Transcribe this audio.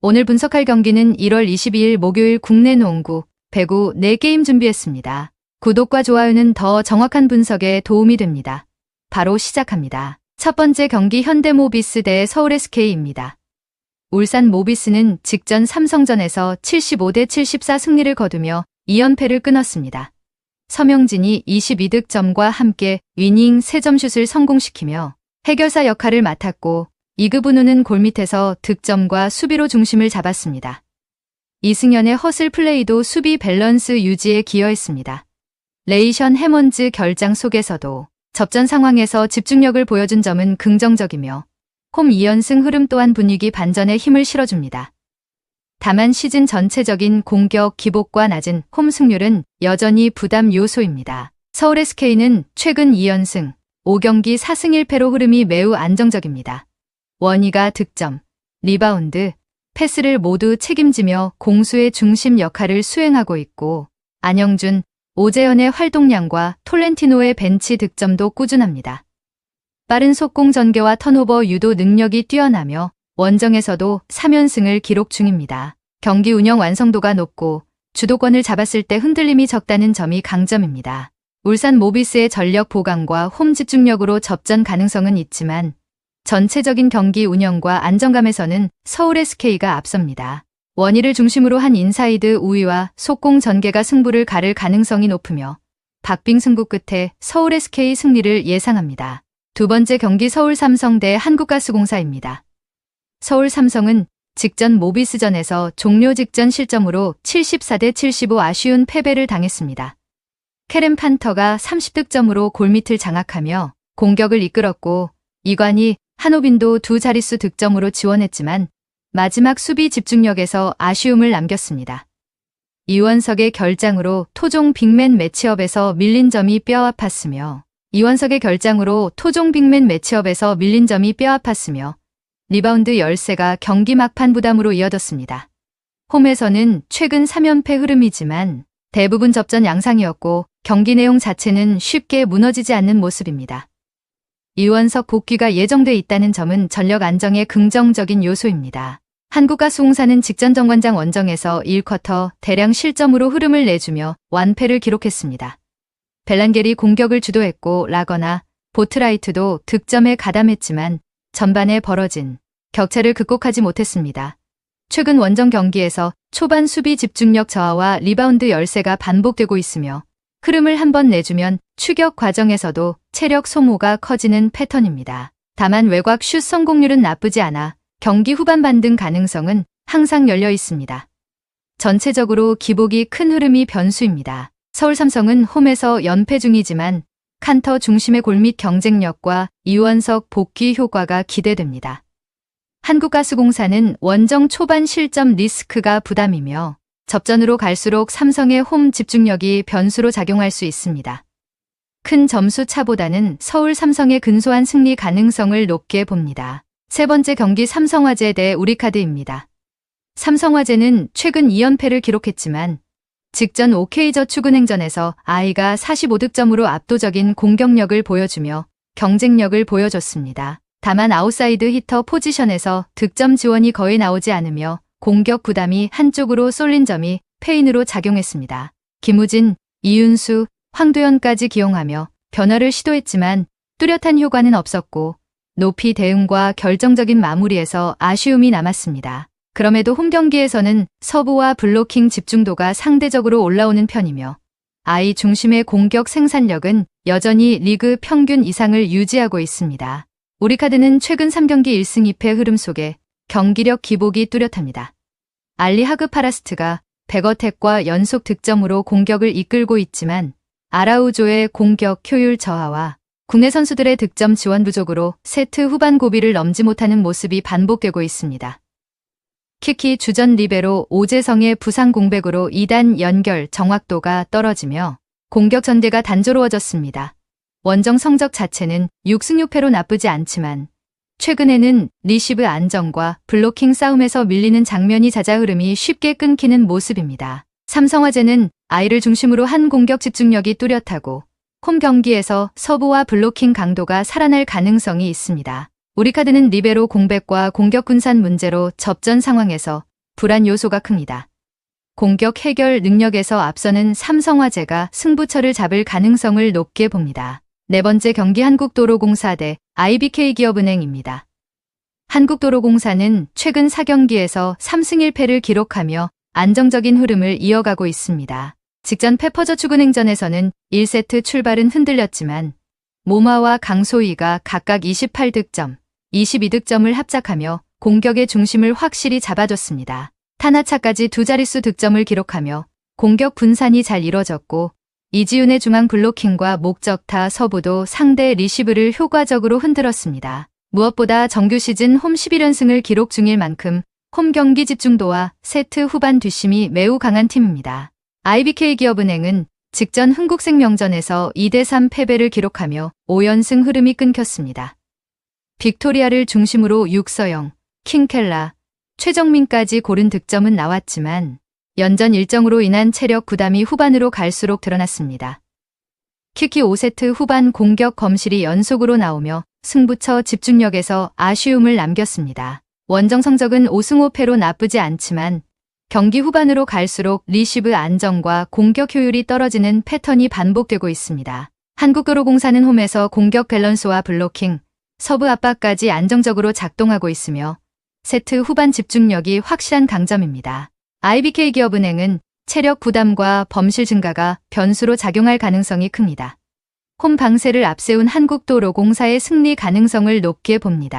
오늘 분석할 경기는 1월 22일 목요일 국내 농구, 배구 4게임 준비했습니다. 구독과 좋아요는 더 정확한 분석에 도움이 됩니다. 바로 시작합니다. 첫 번째 경기 현대모비스 대 서울SK입니다. 울산 모비스는 직전 삼성전에서 75대 74 승리를 거두며 2연패를 끊었습니다. 서명진이 22득점과 함께 위닝 3점슛을 성공시키며 해결사 역할을 맡았고 이그분우는 골밑에서 득점과 수비로 중심을 잡았습니다. 이승연의 허슬 플레이도 수비 밸런스 유지에 기여했습니다. 레이션 해먼즈 결장 속에서도 접전 상황에서 집중력을 보여준 점은 긍정적이며 홈 2연승 흐름 또한 분위기 반전에 힘을 실어줍니다. 다만 시즌 전체적인 공격 기복과 낮은 홈 승률은 여전히 부담 요소입니다. 서울 SK는 최근 2연승, 5경기 4승 1패로 흐름이 매우 안정적입니다. 원희가 득점, 리바운드, 패스를 모두 책임지며 공수의 중심 역할을 수행하고 있고 안영준, 오재현의 활동량과 톨렌티노의 벤치 득점도 꾸준합니다. 빠른 속공 전개와 턴오버 유도 능력이 뛰어나며 원정에서도 3연승을 기록 중입니다. 경기 운영 완성도가 높고 주도권을 잡았을 때 흔들림이 적다는 점이 강점입니다. 울산 모비스의 전력 보강과 홈 집중력으로 접전 가능성은 있지만 전체적인 경기 운영과 안정감에서는 서울 SK가 앞섭니다. 원희를 중심으로 한 인사이드 우위와 속공 전개가 승부를 가를 가능성이 높으며 박빙 승부 끝에 서울 SK 승리를 예상합니다. 두 번째 경기 서울 삼성 대 한국가스공사입니다. 서울 삼성은 직전 모비스전에서 종료 직전 실점으로 74대 75 아쉬운 패배를 당했습니다. 캐렌 판터가 30득점으로 골밑을 장악하며 공격을 이끌었고 이관이 한호빈도 두 자릿수 득점으로 지원했지만 마지막 수비 집중력에서 아쉬움을 남겼습니다. 이원석의 결장으로 토종 빅맨 매치업에서 밀린 점이 뼈아팠으며 이원석의 결장으로 토종 빅맨 매치업에서 밀린 점이 뼈아팠으며 리바운드 13가 경기 막판 부담으로 이어졌습니다. 홈에서는 최근 3연패 흐름이지만 대부분 접전 양상이었고 경기 내용 자체는 쉽게 무너지지 않는 모습입니다. 이원석 복귀가 예정돼 있다는 점은 전력 안정의 긍정적인 요소입니다. 한국가스공사는 직전 정관장 원정에서 1쿼터 대량 실점으로 흐름을 내주며 완패를 기록했습니다. 벨란겔이 공격을 주도했고 라거나 보트라이트도 득점에 가담했지만 전반에 벌어진 격차를 극복하지 못했습니다. 최근 원정 경기에서 초반 수비 집중력 저하와 리바운드 열세가 반복되고 있으며 흐름을 한번 내주면 추격 과정에서도 체력 소모가 커지는 패턴입니다. 다만 외곽 슛 성공률은 나쁘지 않아 경기 후반 반등 가능성은 항상 열려 있습니다. 전체적으로 기복이 큰 흐름이 변수입니다. 서울 삼성은 홈에서 연패 중이지만 칸터 중심의 골밑 경쟁력과 이원석 복귀 효과가 기대됩니다. 한국가스공사는 원정 초반 실점 리스크가 부담이며 접전으로 갈수록 삼성의 홈 집중력이 변수로 작용할 수 있습니다. 큰 점수 차보다는 서울 삼성의 근소한 승리 가능성을 높게 봅니다. 세 번째 경기 삼성화재 대 우리카드입니다. 삼성화재는 최근 2연패를 기록했지만 직전 OK저축은행전에서 아이가 45득점으로 압도적인 공격력을 보여주며 경쟁력을 보여줬습니다. 다만 아웃사이드 히터 포지션에서 득점 지원이 거의 나오지 않으며 공격 부담이 한쪽으로 쏠린 점이 페인으로 작용했습니다. 김우진, 이윤수, 황도현까지 기용하며 변화를 시도했지만 뚜렷한 효과는 없었고 높이 대응과 결정적인 마무리에서 아쉬움이 남았습니다. 그럼에도 홈 경기에서는 서부와 블로킹 집중도가 상대적으로 올라오는 편이며 아이 중심의 공격 생산력은 여전히 리그 평균 이상을 유지하고 있습니다. 우리 카드는 최근 3경기 1승 2패 흐름 속에 경기력 기복이 뚜렷합니다. 알리 하그 파라스트가 백어택과 연속 득점으로 공격을 이끌고 있지만 아라우조의 공격 효율 저하와 국내 선수들의 득점 지원 부족으로 세트 후반 고비를 넘지 못하는 모습이 반복되고 있습니다. 키키 주전 리베로 오재성의 부상 공백으로 2단 연결 정확도가 떨어지며 공격 전개가 단조로워졌습니다. 원정 성적 자체는 6승 6패로 나쁘지 않지만 최근에는 리시브 안정과 블로킹 싸움에서 밀리는 장면이 잦아 흐름이 쉽게 끊기는 모습입니다. 삼성화재는 아이를 중심으로 한 공격 집중력이 뚜렷하고 홈 경기에서 서부와 블로킹 강도가 살아날 가능성이 있습니다. 우리 카드는 리베로 공백과 공격 분산 문제로 접전 상황에서 불안 요소가 큽니다. 공격 해결 능력에서 앞서는 삼성화재가 승부처를 잡을 가능성을 높게 봅니다. 네 번째 경기 한국도로공사 대 IBK기업은행입니다. 한국도로공사는 최근 4경기에서 3승 1패를 기록하며 안정적인 흐름을 이어가고 있습니다. 직전 페퍼저축은행전에서는 1세트 출발은 흔들렸지만 모마와 강소희가 각각 28득점, 22득점을 합작하며 공격의 중심을 확실히 잡아줬습니다. 타나차까지 두 자릿수 득점을 기록하며 공격 분산이 잘 이뤄졌고 이지훈의 중앙 블로킹과 목적타 서부도 상대 리시브를 효과적으로 흔들었습니다. 무엇보다 정규 시즌 홈 11연승을 기록 중일 만큼 홈 경기 집중도와 세트 후반 뒷심이 매우 강한 팀입니다. IBK 기업은행은 직전 흥국생명전에서 2대3 패배를 기록하며 5연승 흐름이 끊겼습니다. 빅토리아를 중심으로 육서영, 킹켈라, 최정민까지 고른 득점은 나왔지만 연전 일정으로 인한 체력 부담이 후반으로 갈수록 드러났습니다. 키키 5세트 후반 공격 검실이 연속으로 나오며 승부처 집중력에서 아쉬움을 남겼습니다. 원정 성적은 5승 5패로 나쁘지 않지만 경기 후반으로 갈수록 리시브 안정과 공격 효율이 떨어지는 패턴이 반복되고 있습니다. 한국도로공사는 홈에서 공격 밸런스와 블로킹, 서브 압박까지 안정적으로 작동하고 있으며 세트 후반 집중력이 확실한 강점입니다. IBK 기업은행은 체력 부담과 범실 증가가 변수로 작용할 가능성이 큽니다. 홈 방세를 앞세운 한국도로공사의 승리 가능성을 높게 봅니다.